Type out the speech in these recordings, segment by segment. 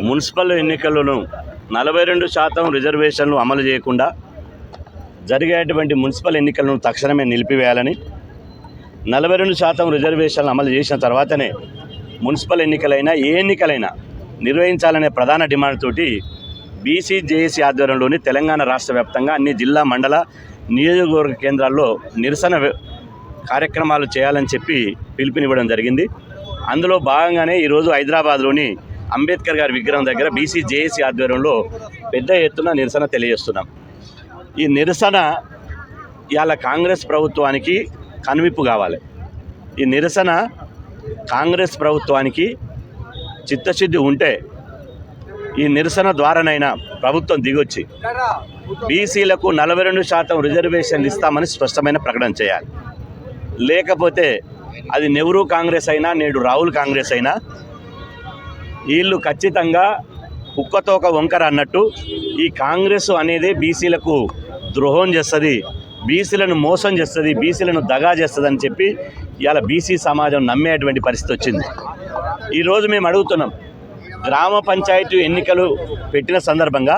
Municipal ఎన్నికలను నలభై రెండు శాతం రిజర్వేషన్లు అమలు చేయకుండా జరిగేటువంటి మున్సిపల్ ఎన్నికలను తక్షణమే నిలిపివేయాలని నలభై రెండు శాతం రిజర్వేషన్లు అమలు చేసిన తర్వాతనే మున్సిపల్ ఎన్నికలైనా ఏ ఎన్నికలైనా నిర్వహించాలనే ప్రధాన డిమాండ్ తోటి బీసీ జేఏసీ ఆధ్వర్యంలోని తెలంగాణ రాష్ట్ర వ్యాప్తంగా అన్ని జిల్లా మండల నియోజకవర్గ కేంద్రాల్లో నిరసన కార్యక్రమాలు చేయాలని చెప్పి పిలుపునివ్వడం జరిగింది. అందులో భాగంగానే ఈరోజు హైదరాబాద్లోని అంబేద్కర్ గారి విగ్రహం దగ్గర బీసీ జేఏసీ ఆధ్వర్యంలో పెద్ద ఎత్తున నిరసన తెలియజేస్తున్నాం. ఈ నిరసన ఇవాళ కాంగ్రెస్ ప్రభుత్వానికి కనువిప్పు కావాలి. ఈ నిరసన కాంగ్రెస్ ప్రభుత్వానికి చిత్తశుద్ధి ఉంటే ఈ నిరసన ద్వారానైనా ప్రభుత్వం దిగొచ్చి బీసీలకు నలభై రెండు శాతం రిజర్వేషన్లు ఇస్తామని స్పష్టమైన ప్రకటన చేయాలి. లేకపోతే అది నెహ్రూ కాంగ్రెస్ అయినా నేడు రాహుల్ కాంగ్రెస్ అయినా వీళ్ళు ఖచ్చితంగా కుక్కతోక వంకర అన్నట్టు ఈ కాంగ్రెస్ అనేది బీసీలకు ద్రోహం చేస్తుంది బీసీలను మోసం చేస్తుంది బీసీలను దగా చేస్తుంది అని చెప్పి ఇవాళ బీసీ సమాజం నమ్మేటువంటి పరిస్థితి వచ్చింది. ఈరోజు మేము అడుగుతున్నాం గ్రామ పంచాయతీ ఎన్నికలు పెట్టిన సందర్భంగా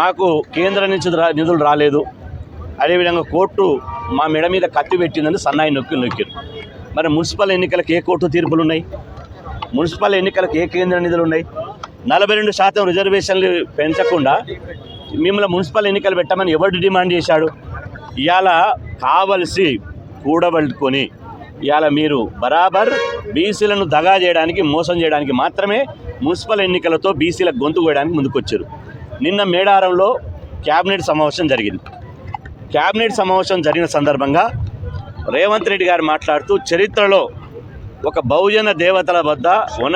మాకు కేంద్రం నుంచి నిధులు రాలేదు. అదేవిధంగా కోర్టు మా మెడ మీద కత్తి పెట్టిందని సన్నాయి నొక్కి నొక్కారు మరి మున్సిపల్ ఎన్నికలకు ఏ కోర్టు తీర్పులు ఉన్నాయి? మున్సిపల్ ఎన్నికలకు ఏ కేంద్ర నిధులు ఉన్నాయి? నలభై రెండు శాతం రిజర్వేషన్లు పెంచకుండా మిమ్మల్ని మున్సిపల్ ఎన్నికలు పెట్టమని ఎవరు డిమాండ్ చేశాడు? ఇవాళ కావలసి కూడబడుకొని ఇవాళ మీరు బరాబర్ బీసీలను దగా చేయడానికి మోసం చేయడానికి మాత్రమే మున్సిపల్ ఎన్నికలతో బీసీల గొంతు కోయడానికి ముందుకొచ్చారు. నిన్న మేడారంలో క్యాబినెట్ సమావేశం జరిగింది. క్యాబినెట్ సమావేశం జరిగిన సందర్భంగా రేవంత్ రెడ్డి గారు మాట్లాడుతూ చరిత్రలో ఒక బహుజన దేవతల వద్ద వన